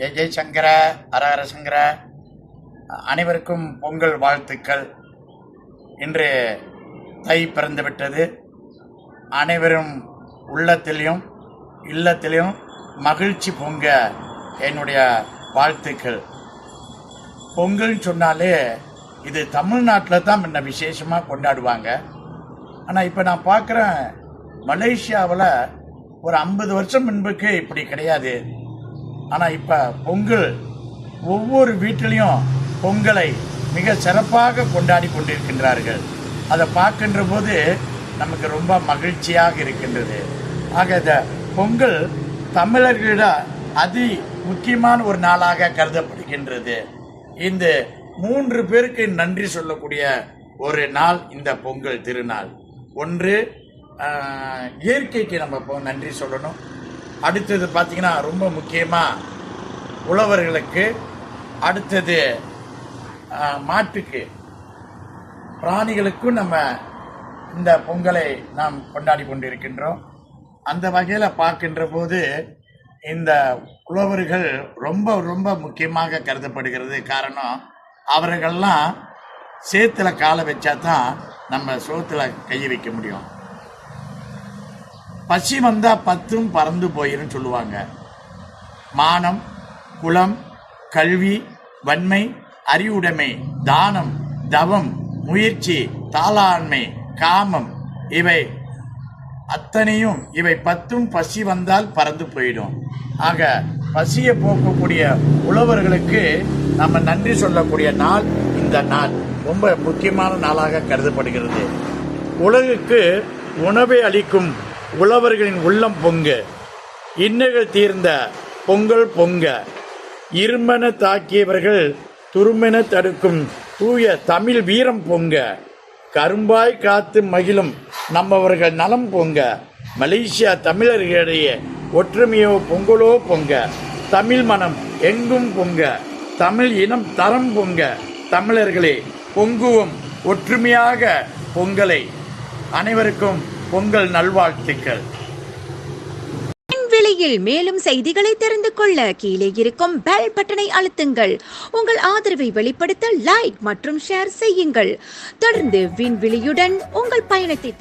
ஜெய்சங்கர அரஹர சங்கர அனைவருக்கும் பொங்கல் வாழ்த்துக்கள். இன்று தை பிறந்துவிட்டது அனைவரும் உள்ளத்திலையும் இல்லத்திலையும் மகிழ்ச்சி பொங்க என்னுடைய வாழ்த்துக்கள். பொங்கல்னு சொன்னாலே இது தமிழ்நாட்டில் தான் முன்ன விசேஷமாக கொண்டாடுவாங்க. ஆனால் இப்போ நான் பார்க்குறேன் மலேசியாவில் ஒரு ஐம்பது வருஷம் முன்புக்கு இப்படி கிடையாது. ஆனால் இப்போ பொங்கல் ஒவ்வொரு வீட்டிலையும் பொங்கலை மிக சிறப்பாக கொண்டாடி கொண்டிருக்கின்றார்கள். அதை பார்க்கின்ற போது நமக்கு ரொம்ப மகிழ்ச்சியாக இருக்கின்றது. ஆக இந்த பொங்கல் தமிழர்களிட அதி முக்கியமான ஒரு நாளாக கருதப்படுகின்றது. இந்த மூன்று பேருக்கு நன்றி சொல்லக்கூடிய ஒரு நாள் இந்த பொங்கல் திருநாள். ஒன்று ஆஹ், இயற்கைக்கு நம்ம நன்றி சொல்லணும். அடுத்தது பார்த்தீங்கன்னா ரொம்ப முக்கியமாக உழவர்களுக்கு அடுத்தது மாட்டுக்கு பிராணிகளுக்கும் நம்ம இந்த பொங்கலை நாம் கொண்டாடி கொண்டிருக்கின்றோம். அந்த வகையில் பார்க்கின்ற போது இந்த உழவர்கள் ரொம்ப ரொம்ப முக்கியமாக கருதப்படுகிறது. காரணம் அவர்கள்லாம் சேத்துல காலை வச்சா தான் நம்ம சோத்துல கையை வைக்க முடியும். பசி வந்தா பத்தும் பறந்து போயிரும் சொல்லுவாங்க. மானம் குலம் கல்வி வன்மை அறிவுடைமை தானம் தவம் முயற்சி தாளாண்மை காமம் இவை அத்தனையும் இவை பத்தும் பசி வந்தால் பறந்து போயிடும். ஆக பசியை போக்கக்கூடிய உழவர்களுக்கு நம்ம நன்றி சொல்லக்கூடிய நாள் இந்த நாள். ரொம்ப முக்கியமான நாளாக கருதப்படுகிறது. உலகுக்கு உணவை அளிக்கும் உழவர்களின் உள்ளம் பொங்க. இன்னகள் தீர்ந்த பொங்கல் பொங்க. இருமென தாக்கியவர்கள் துருமென தடுக்கும் தூய தமிழ் வீரம் பொங்க. கரும்பாய் காத்து மகிழும் நம்மவர்கள் நலம் பொங்க. மலேசியா தமிழர்களிடையே ஒற்றுமையோ பொங்கலோ பொங்க. தமிழ் மனம் எங்கும் பொங்க. தமிழ் இனம் தரம் பொங்க. தமிழர்களே பொங்குவோம் ஒற்றுமையாக பொங்கலை. அனைவருக்கும் பொங்கல் நல்வாழ்த்துக்கள். விலையில் மேலும் செய்திகளை தெரிந்து கொள்ள கீழே இருக்கும் பெல் பட்டனை அழுத்துங்கள். உங்கள் ஆதரவை வெளிப்படுத்த லைக் மற்றும் ஷேர் செய்யுங்கள். தொடர்ந்து விண்வெளியுடன் உங்கள் பயணத்தை தொடர்